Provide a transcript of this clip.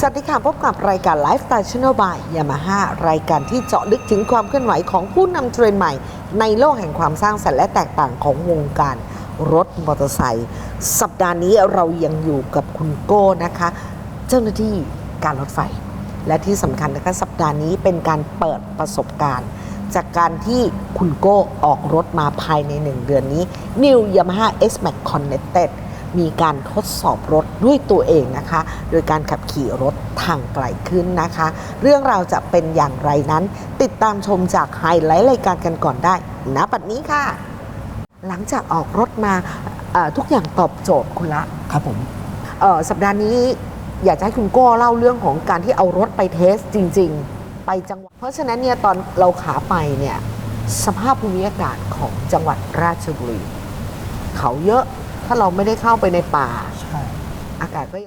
สวัสดีค่ะพบกับรายการ Lifestyle Channel by Yamaha รายการที่เจาะลึกถึงความเคลื่อนไหวของผู้นำเทรนด์ใหม่ ในโลกแห่งความสร้างสรรค์และแตกต่างของวงการรถมอเตอร์ไซค์สัปดาห์นี้เรายังอยู่กับคุณโก้นะคะ เจ้าหน้าที่การรถไฟ และที่สำคัญนะคะสัปดาห์นี้เป็นการเปิดประสบการณ์ จากการที่คุณโก้ออกรถมาภายใน1เดือนนี้ New Yamaha S Max Connected มีการทดสอบรถด้วยตัวเองนะคะ โดยการขับขี่รถทางไกลขึ้นนะคะ เรื่องราวจะเป็นอย่างไรนั้น ติดตามชมจากไฮไลท์รายการกันก่อนได้ณบัดนี้ค่ะ หลังจากออกรถมาทุกอย่างตอบโจทย์คุณละครับผมสัปดาห์นี้อยากจะให้คุณก้เล่าเรื่องของการที่เอารถไปเทสจริง ๆ ไปจังหวัด เพราะฉะนั้นเนี่ยตอนเราขาไปเนี่ยสภาพภูมิอากาศของจังหวัดราชบุรี เขาเยอะ ถ้าเราไม่ได้เข้าไปในป่าใช่อากาศก็ยัง